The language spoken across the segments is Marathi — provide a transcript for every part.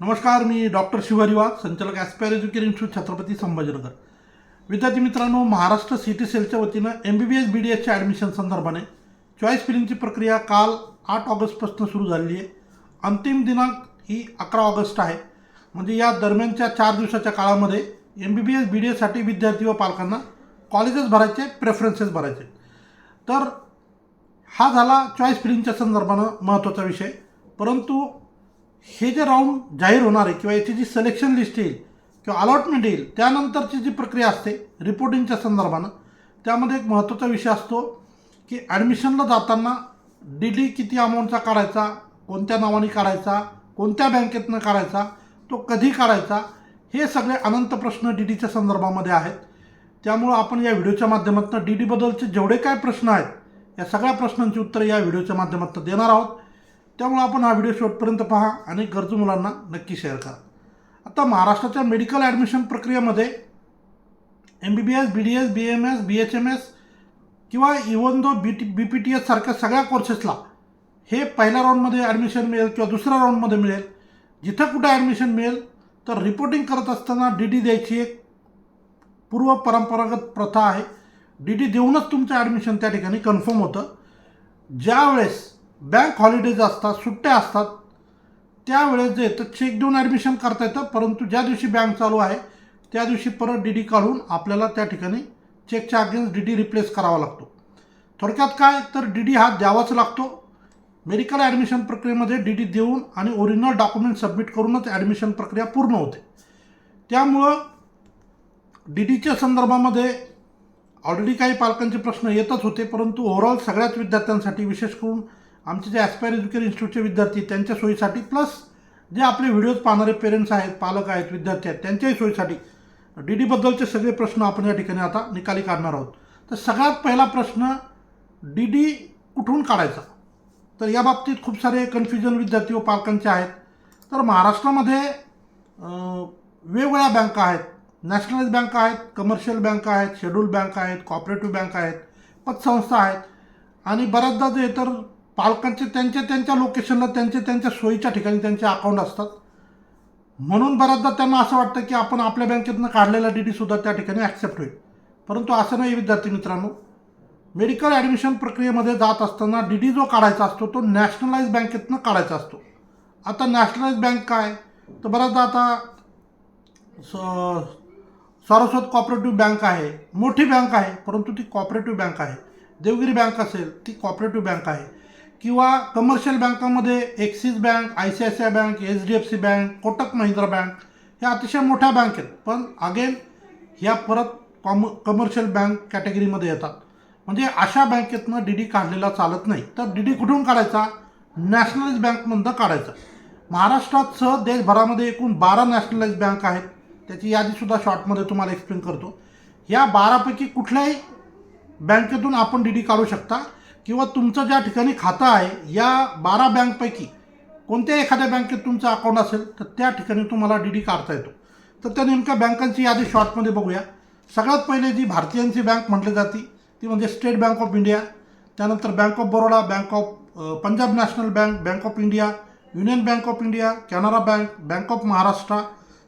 नमस्कार मी डॉक्टर शिवारी वाघ संचालक aspire education institute Chhatrapati Sambhajinagar. विद्यार्थी मित्रांनो महाराष्ट्र सिटी सेलच्या वतीनं M B B S B D एसच्या ॲडमिशन संदर्भाने चॉईस फिलिंगची प्रक्रिया काल आठ ऑगस्टपासून सुरू झालेली आहे. अंतिम दिनांक ही अकरा ऑगस्ट आहे. म्हणजे या दरम्यानच्या चार दिवसाच्या काळामध्ये M B B S B D एससाठी विद्यार्थी व पालकांना कॉलेजेस भरायचे प्रेफरन्सेस भरायचे. तर हा झाला चॉईस फिलिंगच्या संदर्भानं महत्त्वाचा विषय. परंतु हे जे राऊंड जाहीर होणार आहे किंवा याची जी सिलेक्शन लिस्ट येईल किंवा अलॉटमेंट येईल त्यानंतरची जी प्रक्रिया असते रिपोर्टिंगच्या संदर्भानं त्यामध्ये एक महत्त्वाचा विषय असतो की ॲडमिशनला जाताना डी डी किती अमाऊंटचा काढायचा कोणत्या नावाने काढायचा कोणत्या बँकेतनं काढायचा तो कधी काढायचा हे सगळे अनंत प्रश्न डी डीच्या संदर्भामध्ये आहेत. त्यामुळं आपण या व्हिडिओच्या माध्यमातून डी डीबद्दलचे जेवढे काय प्रश्न आहेत या सगळ्या प्रश्नांची उत्तरं या व्हिडिओच्या माध्यमातून देणार आहोत. त्यामुळे आपण हा व्हिडिओ शेवटपर्यंत पहा आणि गरजू मुलांना नक्की शेअर करा. आता महाराष्ट्राच्या मेडिकल ॲडमिशन प्रक्रियेमध्ये M B B S B D S B M S B H M S किंवा इवन दो B T B P T S सारख्या सगळ्या कोर्सेसला हे पहिल्या राऊंडमध्ये ॲडमिशन मिळेल किंवा दुसऱ्या राऊंडमध्ये मिळेल. जिथं कुठं ॲडमिशन मिळेल तर रिपोर्टिंग करत असताना डी डी द्यायची एक पूर्व परंपरागत प्रथा आहे. डी डी देऊनच तुमचं ॲडमिशन त्या ठिकाणी कन्फर्म होतं. ज्यावेळेस बँक हॉलिडेज असतात सुट्ट्या असतात त्यावेळेस जे तर चेक देऊन ॲडमिशन करता येतं. परंतु ज्या दिवशी बँक चालू आहे त्या दिवशी परत डी डी काढून आपल्याला त्या ठिकाणी चेकच्या अगेन्स्ट डी डी रिप्लेस करावा लागतो. थोडक्यात काय? तर डी डी हा द्यावाच लागतो. मेडिकल ॲडमिशन प्रक्रियेमध्ये डी डी देऊन आणि ओरिजिनल डॉक्युमेंट सबमिट करूनच ॲडमिशन प्रक्रिया पूर्ण होते. त्यामुळं डी डीच्या संदर्भामध्ये ऑलरेडी काही पालकांचे प्रश्न येतच होते परंतु ओव्हरऑल सगळ्याच विद्यार्थ्यांसाठी विशेष करून आमचे जे ॲस्पायर एज्युकेशन इन्स्टिट्यूटचे विद्यार्थी त्यांच्या सोयीसाठी प्लस जे आपले व्हिडिओज पाहणारे पेरेंट्स आहेत पालक आहेत विद्यार्थी आहेत त्यांच्याही सोयीसाठी डी डीबद्दलचे सगळे प्रश्न आपण या ठिकाणी आता निकाली काढणार आहोत. तर सगळ्यात पहिला प्रश्न डी डी कुठून काढायचा? तर या बाबतीत खूप सारे कन्फ्युजन विद्यार्थी व पालकांचे आहेत. तर महाराष्ट्रामध्ये वेगवेगळ्या बँका आहेत. नॅशनलाइज बँका आहेत कमर्शियल बँका आहेत शेड्यूल बँक आहेत कॉपरेटिव्ह बँक आहेत पतसंस्था आहेत. आणि बऱ्याचदा जे तर पालकांचे त्यांच्या त्यांच्या लोकेशनला त्यांचे त्यांच्या सोयीच्या ठिकाणी त्यांचे अकाउंट असतात. म्हणून बऱ्याचदा त्यांना असं वाटतं की आपण आपल्या बँकेतनं काढलेला डी डीसुद्धा त्या ठिकाणी ॲक्सेप्ट होईल. परंतु असं नाही विद्यार्थी मित्रांनो. मेडिकल ॲडमिशन प्रक्रियेमध्ये जात असताना डी डी जो काढायचा असतो तो नॅशनलाइज बँकेतनं काढायचा असतो. आता नॅशनलाइज बँक काय? तर बऱ्याचदा आता स सारस्वत कॉपरेटिव्ह बँक आहे मोठी बँक आहे परंतु ती कॉपरेटिव्ह बँक आहे. देवगिरी बँक असेल ती कॉपरेटिव्ह बँक आहे. किंवा कमर्शियल बँकामध्ये Axis bank I C I C I bank H D F C bank Kotak Mahindra bank ह्या अतिशय मोठ्या बँक आहेत. पण अगेन ह्या परत कॉम कमर्शियल बँक कॅटेगरीमध्ये येतात. म्हणजे अशा बँकेतनं डी डी काढलेला चालत नाही. तर डी डी कुठून काढायचा? नॅशनलाइज बँकमधनं काढायचा. महाराष्ट्रात सह देशभरामध्ये एकूण बारा नॅशनलाइज बँक आहेत. त्याची यादीसुद्धा शॉर्टमध्ये तुम्हाला एक्सप्लेन करतो. या बारापैकी कुठल्याही बँकेतून आपण डी डी काढू शकता. किंवा तुमचं ज्या ठिकाणी खातं आहे या बारा बँकपैकी कोणत्या एखाद्या बँकेत तुमचं अकाउंट असेल तर त्या ठिकाणी तुम्हाला डी डी काढता येतो. तर त्या नेमक्या बँकांची यादी शॉर्टमध्ये बघूया. सगळ्यात पहिले जी भारतीयांची बँक म्हटली जाते ती म्हणजे स्टेट बँक ऑफ इंडिया त्यानंतर bank of Baroda bank of Punjab national bank bank of India union bank of India Canara bank bank of Maharashtra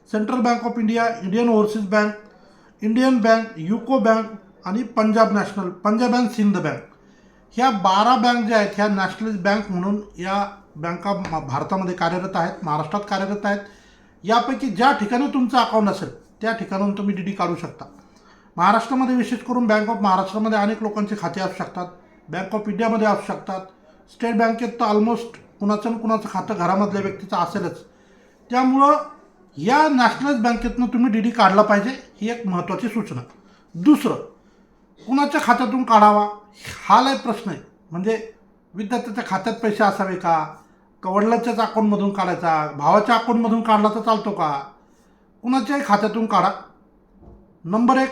central bank of India Indian overseas bank Indian bank UCO bank आणि Punjab national Punjab and Sind bank ह्या बारा बँक ज्या आहेत ह्या नॅशनलाइज बँक म्हणून या बँका भारतामध्ये कार्यरत आहेत महाराष्ट्रात कार्यरत आहेत. यापैकी ज्या ठिकाणी तुमचं अकाउंट असेल त्या ठिकाणून तुम्ही डी डी काढू शकता. महाराष्ट्रामध्ये विशेष करून बँक ऑफ महाराष्ट्रामध्ये अनेक लोकांचे खाते असू शकतात. बँक ऑफ इंडियामध्ये असू शकतात. स्टेट बँकेत तर ऑलमोस्ट कुणाचं ना कुणाचं खातं घरामधल्या व्यक्तीचं असेलच. त्यामुळं या नॅशनलाइज बँकेतनं तुम्ही डी डी काढला पाहिजे ही एक महत्त्वाची सूचना. दुसरं कुणाच्या खात्यातून काढावा? हा लय प्रश्न आहे. म्हणजे विद्यार्थ्याच्या खात्यात पैसे असावे का? का वडिलांच्याच अकाउंटमधून काढायचा? भावाच्या अकाउंटमधून काढला तर चालतो का? कुणाच्याही खात्यातून काढा. नंबर एक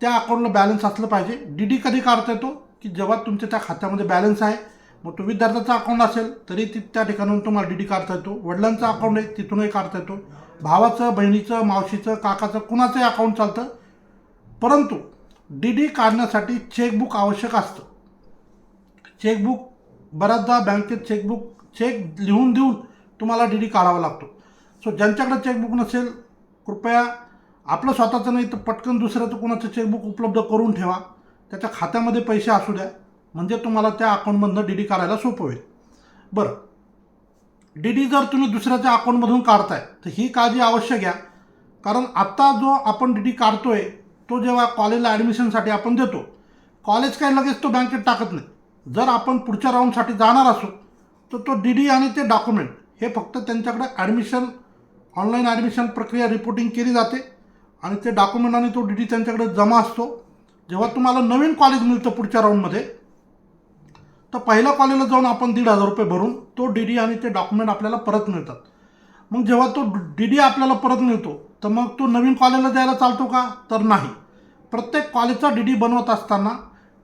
त्या अकाउंटला बॅलन्स असलं पाहिजे. डी डी कधी काढता येतो? की जेव्हा तुमच्या त्या खात्यामध्ये बॅलन्स आहे मग तो विद्यार्थ्याचा अकाउंट असेल तरी ती त्या ठिकाणून तुम्हाला डी डी काढता येतो. वडिलांचा अकाउंट आहे तिथूनही काढता येतो. भावाचं बहिणीचं मावशीचं काकाचं कुणाचंही अकाउंट चालतं. परंतु डी डी काढण्यासाठी चेकबुक आवश्यक असतं. चेकबुक बऱ्याचदा बँकेत चेकबुक चेक लिहून देऊन तुम्हाला डी डी काढावा लागतो. सो ज्यांच्याकडे चेकबुक नसेल कृपया आपलं स्वतःचं नाही तर पटकन दुसऱ्याचं कोणाचं चेकबुक उपलब्ध करून ठेवा. त्याच्या खात्यामध्ये पैसे असू द्या. म्हणजे तुम्हाला त्या अकाउंटमधनं डी डी काढायला सोपं होईल. बरं. डी डी जर तुम्ही दुसऱ्याच्या अकाउंटमधून काढताय तर ही काळजी अवश्य घ्या. कारण आत्ता जो आपण डी डी काढतोय तो जेव्हा कॉलेजला ॲडमिशनसाठी आपण देतो कॉलेज काय लगेच तो बँकेत टाकत नाही. जर आपण पुढच्या राऊंडसाठी जाणार असू तर तो डी डी आणि ते डॉक्युमेंट हे फक्त त्यांच्याकडे ॲडमिशन ऑनलाईन ॲडमिशन प्रक्रिया रिपोर्टिंग केली जाते आणि ते डॉक्युमेंट आणि तो डी डी त्यांच्याकडे जमा असतो. जेव्हा तुम्हाला नवीन कॉलेज मिळतं पुढच्या राऊंडमध्ये तर पहिल्या कॉलेजला जाऊन आपण दीड हजार रुपये भरून तो डी डी आणि ते डॉक्युमेंट आपल्याला परत मिळतात. मग जेव्हा तो डी डी आपल्याला परत मिळतो तर मग तो नवीन कॉलेजला द्यायला चालतो का? तर नाही. प्रत्येक कॉलेजचा डी डी बनवत असताना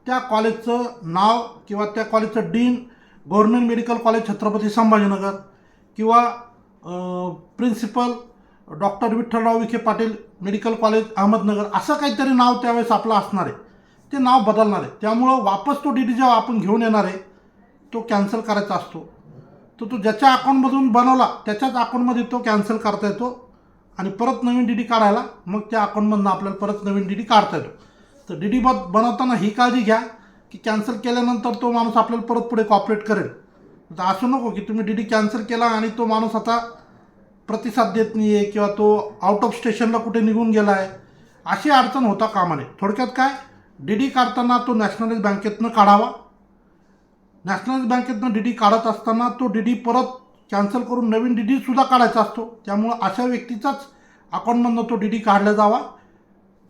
त्या कॉलेजचं नाव किंवा त्या कॉलेजचं dean government medical college Chhatrapati Sambhajinagar किंवा principal doctor Vitthalrao Vikhe Patil medical college Ahmednagar असं काहीतरी नाव त्यावेळेस आपलं असणार आहे. ते नाव बदलणार आहे. त्यामुळं वापस तो डी डी जेव्हा आपण घेऊन येणार आहे तो कॅन्सल करायचा असतो. तर तो ज्याच्या अकाउंटमधून बनवला त्याच्याच अकाउंटमध्ये तो कॅन्सल करता येतो. आणि परत नवीन डी डी काढायला मग त्या अकाउंटमधनं आपल्याला परत नवीन डी डी काढता येतो. तर डी डी बद बनवताना ही काळजी घ्या की कॅन्सल केल्यानंतर तो माणूस आपल्याला परत पुढे कॉपरेट करेल. तर असं नको की तुम्ही डी डी कॅन्सल केला आणि तो माणूस आता प्रतिसाद देत नाही आहे किंवा तो आउट ऑफ स्टेशनला कुठे निघून गेला आहे अशी अडचण होता कामाने थोडक्यात काय? डी डी काढताना तो नॅशनलाइज बँकेतनं काढावा. नॅशनलाइज बँकेतनं डी डी काढत असताना तो डी डी परत कॅन्सल करून नवीन डी डीसुद्धा काढायचा असतो. त्यामुळं अशा व्यक्तीचाच अकाउंटमधनं तो डी डी काढला जावा.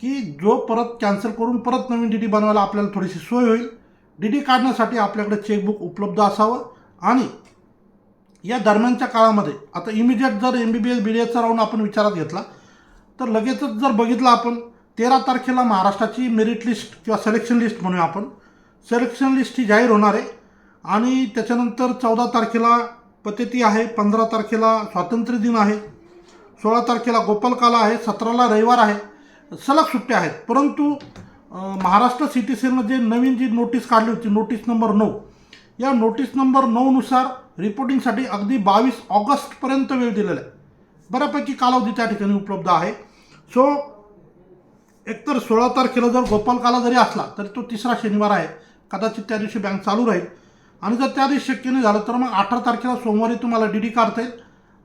की जो परत कॅन्सल करून परत नवीन डी डी बनवायला आपल्याला थोडीशी सोय होईल. डी डी काढण्यासाठी आपल्याकडे चेकबुक उपलब्ध असावं. आणि या दरम्यानच्या काळामध्ये आता इमिजिएट जर M B B S B D एसचा round आपण विचारात घेतला तर लगेचच जर बघितलं आपण तेरा तारखेला महाराष्ट्राची मेरिट लिस्ट किंवा सिलेक्शन लिस्ट म्हणूया आपण. सिलेक्शन लिस्ट ही जाहीर होणार आहे. आणि त्याच्यानंतर चौदा तारखेला पतेती आहे. पंधरा तारखेला स्वातंत्र्य दिन आहे. सोळा तारखेला गोपालकाला आहे. सतराला रविवार आहे. सलग सुट्ट्या आहेत. परंतु महाराष्ट्र सिटी सेलनं जे नवीन जी नोटीस काढली होती नोटीस नंबर नऊ या नोटीस नंबर नऊनुसार रिपोर्टिंगसाठी अगदी बावीस ऑगस्टपर्यंत वेळ दिलेला आहे. बऱ्यापैकी कालावधी त्या ठिकाणी उपलब्ध आहे. सो एकतर सोळा तारखेला जर गोपालकाला जरी असला तरी तो तिसरा शनिवार आहे. कदाचित त्या दिवशी बँक चालू राहील. आणि जर त्या दिवशी शक्य नाही झालं तर मग अठरा तारखेला सोमवारी तुम्हाला डी डी काढता येईल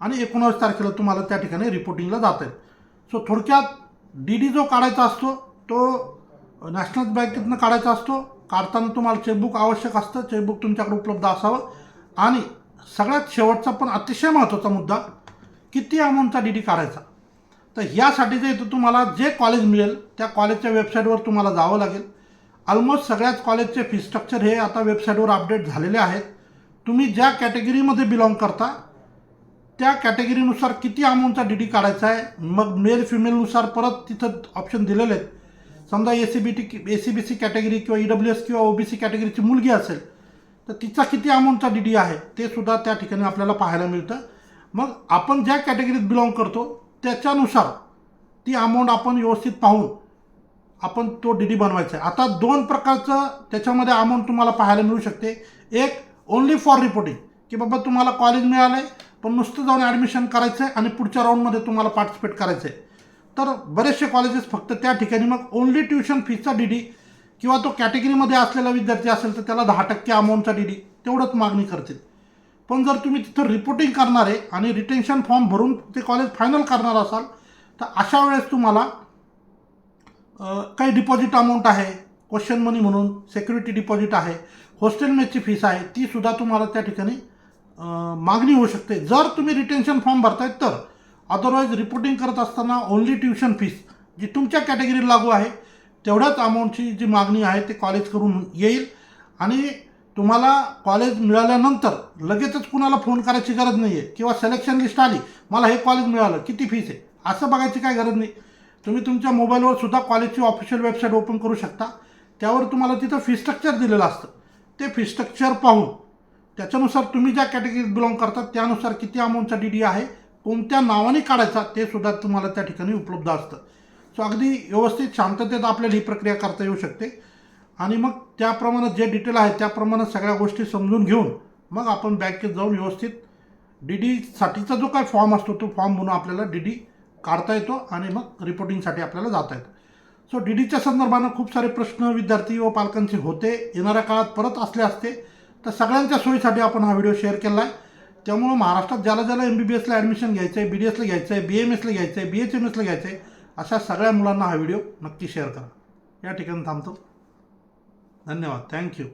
आणि एकोणावीस तारखेला तुम्हाला त्या ठिकाणी रिपोर्टिंगला जाता येईल. सो थोडक्यात डी डी जो काढायचा असतो तो नॅशनल बँकेतनं काढायचा असतो. काढताना तुम्हाला चेकबुक आवश्यक असतं. चेकबुक तुमच्याकडे उपलब्ध असावं. आणि सगळ्यात शेवटचा पण अतिशय महत्त्वाचा मुद्दा किती अमाऊंटचा डी डी काढायचा? तर यासाठी जे इथं तुम्हाला जे कॉलेज मिळेल त्या कॉलेजच्या वेबसाईटवर तुम्हाला जावं लागेल. ऑलमोस्ट सगळ्याच कॉलेजचे फी स्ट्रक्चर हे आता वेबसाईटवर अपडेट झालेले आहेत. तुम्ही ज्या कॅटेगरीमध्ये बिलॉंग करता त्या कॅटेगरीनुसार किती अमाऊंटचा डी डी काढायचा आहे मग मेल फिमेलनुसार परत तिथं ऑप्शन दिलेले आहेत. समजा A C B T A C B C category किंवा ई डब्ल्यू एस किंवा ओ बी सी कॅटेगरीची मुलगी असेल तर तिचा किती अमाऊंटचा डी डी आहे ते सुद्धा त्या ठिकाणी आपल्याला पाहायला मिळतं. मग आपण ज्या कॅटेगरीत बिलॉंग करतो त्याच्यानुसार ती अमाऊंट आपण व्यवस्थित पाहून आपण तो डी डी बनवायचा आहे. आता दोन प्रकारचं त्याच्यामध्ये अमाऊंट तुम्हाला पाहायला मिळू शकते. एक ओन्ली फॉर रिपोर्टिंग की बाबा तुम्हाला कॉलेज मिळालं आहे पण नुसतं जाऊन ॲडमिशन करायचं आहे आणि पुढच्या राऊंडमध्ये तुम्हाला पार्टिसिपेट करायचं आहे तर बरेचसे कॉलेजेस फक्त त्या ठिकाणी मग ओन्ली ट्युशन फीचा डी डी किंवा तो कॅटेगरीमध्ये असलेला विद्यार्थी असेल तर त्याला दहा टक्के अमाऊंटचा डी डी तेवढंच मागणी करतील पण जर तुम्ही तिथं रिपोर्टिंग करणार आहे आणि रिटेन्शन फॉर्म भरून ते कॉलेज फायनल करणार असाल तर अशा वेळेस तुम्हाला काही डिपॉझिट अमाऊंट आहे क्वेश्चन मनी म्हणून सेक्युरिटी डिपॉझिट आहे हॉस्टेल मेसची फीस आहे ती सुद्धा तुम्हाला त्या ठिकाणी मागणी होऊ शकते. जर तुम्ही रिटेन्शन फॉर्म भरतायत तर अदरवाईज रिपोर्टिंग करत असताना ओन्ली ट्युशन फीस जी तुमच्या कॅटेगरीला लागू आहे तेवढ्याच अमाऊंटची जी मागणी आहे ते कॉलेज करून येईल. आणि तुम्हाला कॉलेज मिळाल्यानंतर लगेचच कुणाला फोन करायची गरज नाही आहे किंवा सिलेक्शन लिस्ट आली मला हे कॉलेज मिळालं किती फीस आहे? असं बघायची काय गरज नाही. तुम्ही तुमच्या मोबाईलवर सुद्धा कॉलेजची ऑफिशियल वेबसाईट ओपन करू शकता. त्यावर तुम्हाला तिथं फी स्ट्रक्चर दिलेलं असतं. ते फी स्ट्रक्चर पाहून त्याच्यानुसार तुम्ही ज्या कॅटेगरीत बिलॉंग करतात त्यानुसार किती अमाऊंटचा डी डी आहे कोणत्या नावाने काढायचा ते सुद्धा तुम्हाला त्या ठिकाणी उपलब्ध असतं. सो अगदी व्यवस्थित शांततेत आपल्याला ही प्रक्रिया करता येऊ शकते. आणि मग त्याप्रमाणे जे डिटेल आहे त्याप्रमाणे सगळ्या गोष्टी समजून घेऊन मग आपण बँकेत जाऊन व्यवस्थित डी डीसाठीचा जो काय फॉर्म असतो तो फॉर्म म्हणून आपल्याला डी डी काढता येतो आणि मग रिपोर्टिंगसाठी आपल्याला जाता येतं. सो डी डीच्या संदर्भानं खूप सारे प्रश्न विद्यार्थी व पालकांचे होते. येणाऱ्या काळात परत असले असते. तर सगळ्यांच्या सोयीसाठी आपण हा व्हिडिओ शेअर केला आहे. त्यामुळं महाराष्ट्रात ज्याला ज्याला एम बी बी एसला ॲडमिशन घ्यायचं आहे बी डी एसला घ्यायचं आहे बी एम एसला घ्यायचं आहे बी एच एम एसला घ्यायचं आहे अशा सगळ्या मुलांना हा व्हिडिओ नक्की शेअर करा. या ठिकाणी थांबतो. धन्यवाद. थँक्यू